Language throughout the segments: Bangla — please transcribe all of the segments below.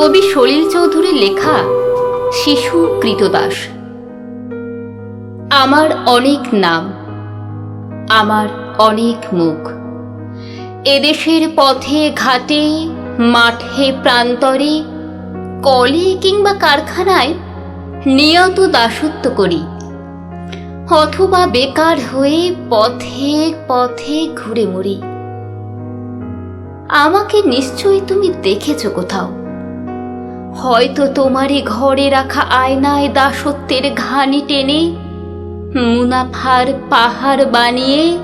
কবি সলিল চৌধুরীর লেখা শিশু কৃতদাস। আমার অনেক নাম, আমার অনেক মুখ। এদেশের পথে, ঘাটে, মাঠে, প্রান্তরে, কলে কিংবা কারখানায় নিয়ত দাসত্ব করি। অথবা বেকার হয়ে পথে পথে ঘুরে মরি। আমাকে নিশ্চয়ই তুমি দেখেছ কোথাও। হয়তো তোমারই ঘরে রাখা আয়নায় দাসত্বের ঘানি টেনে মুনাফার পাহাড় বানিয়ে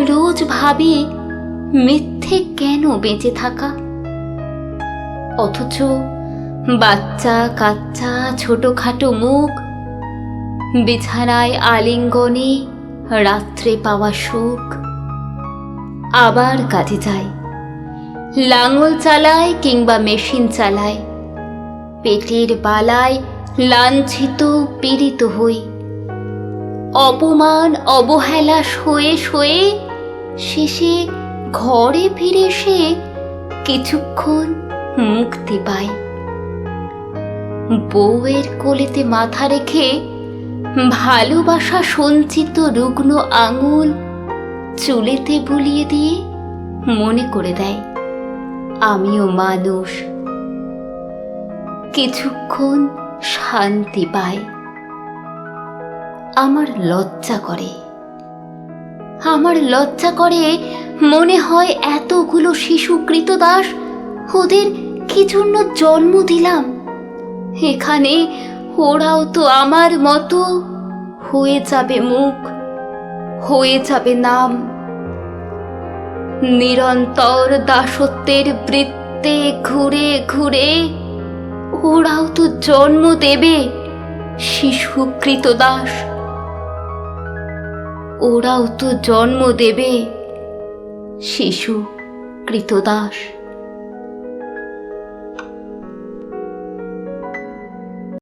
রোজ ভাবি মিথ্যে কেন বেঁচে থাকা? অথচ বাচ্চা, কাচ্চা, ছোটখাটো মুখ, বিছানায় আলিঙ্গনে রাত্রে পাওয়া সুখ আবার কাজে যায়। লাঙল চালায় কিংবা মেশিন চালায়। পেটের বালায় লাঞ্ছিত পীড়িত হই। অপমান অবহেলা সয়ে সয়ে শেষে ঘরে ফিরে সে কিছুক্ষণ মুক্তি পায়। বউয়ের কোলেতে মাথা রেখে ভালোবাসা সঞ্চিত রুগ্ন আঙুল চুলেতে বুলিয়ে দিয়ে মনে করে দেয়, আমিও মানুষ। কিছুক্ষণ শান্তি পায়। আমার লজ্জা করে। আমার লজ্জা করে মনে হয় এতগুলো শিশু কৃতদাস ওদের কি জন্য জন্ম দিলাম? এখানে ওরাও তো আমার মতো হয়ে যাবে মুখ, হয়ে যাবে নাম। নিরন্তর দাসত্বের বৃত্তে ঘুরে ঘুরে ওরাও তো জন্ম দেবে শিশু কৃতদাস ওরাও তো জন্ম দেবে শিশু কৃতদাস